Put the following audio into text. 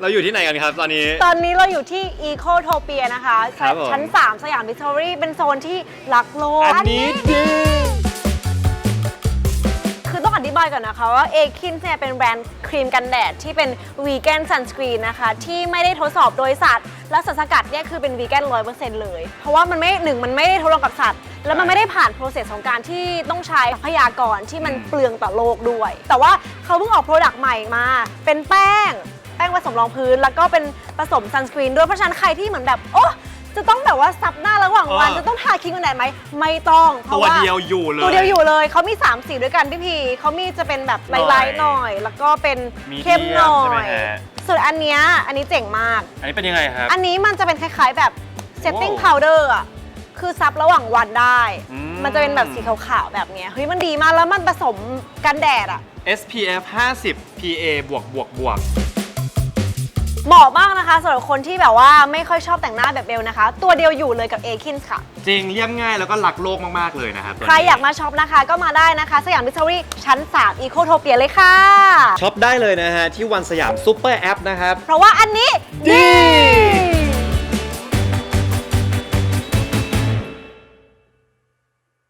เราอยู่ที่ไหนกันครับตอนนี้ ตอนนี้เราอยู่ที่ Ecotopia นะคะ ครับผม ชั้น 3 สยามวิ c ตอรี่เป็นโซนที่รักโลกอันนี้ดี คือต้องอธิบายก่อนนะคะว่า a k i n เนี่ยเป็นแบรนด์ครีมกันแดดที่เป็นวีแกนซันสกรีนนะคะ ที่ไม่ได้ทดสอบโดยสัตว์ และสารสกัดเนี่ยคือเป็นวีแกนร้อยเปอร์เซ็นต์เลย เพราะว่ามันไม่หนึ่งมันไม่ได้ทดลองกับสัตว์ แล้วมันไม่ได้ผ่านโปรเซสของการที่ต้องใช้ทรัพยากรที่มันเปลืองต่อโลกด้วย แต่ว่าเขาเพิ่งออกโปรดักต์ใหม่มา เป็นแป้ง แป้งผสมรองพื้น แล้วก็เป็นผสมซันสกรีนด้วยเพราะฉะนั้นใครที่เหมือนแบบโอ้ จะต้องแบบว่าซับหน้าระหว่างวันอ่าจะต้องทาครีมกันแดดไหมไม่ต้องเพตัราะวว่าเดียวอยู่เลย ตัวเดียวอยู่เลยเขามี3สีด้วยกันพี่พีเขามีจะเป็นแบบไลท์ๆหน่อย แล้วก็เป็นมีเข้มหน่อใช่ไหมยฮะ ส่วนอันเนี้ยอันนี้เจ๋งมาก อันนี้เป็นยังไงครับ อันนี้มันจะเป็นคล้ายๆแบบ setting โอ้ powder อะคือซับระหว่างวันได้ อืม มันจะเป็นแบบสีขาวๆแบบเนี้ย เฮ้ยมันดีมากแล้วมันผสมกันแดดอะ SPF 50 PA บวกบวกบวก เหมาะมากนะคะสำหรับคนที่แบบว่าไม่ค่อยชอบแต่งหน้าแบบเบลนะคะ ตัวเดียวอยู่เลยกับ a k i n ค่ะ จริงเยี่ยมง่ายแล้วก็รักโลกมากๆเลยนะครับตัวนี้ใครอยากมาช็อปนะคะก็มาได้นะคะ สยามวิ c ตอรี่ชั้น3 Ecotopia เลยค่ะ ช็อปได้เลยนะฮะที่วันสยามซูเปอร์แอปนะครับ เพราะว่าอันนี้ดี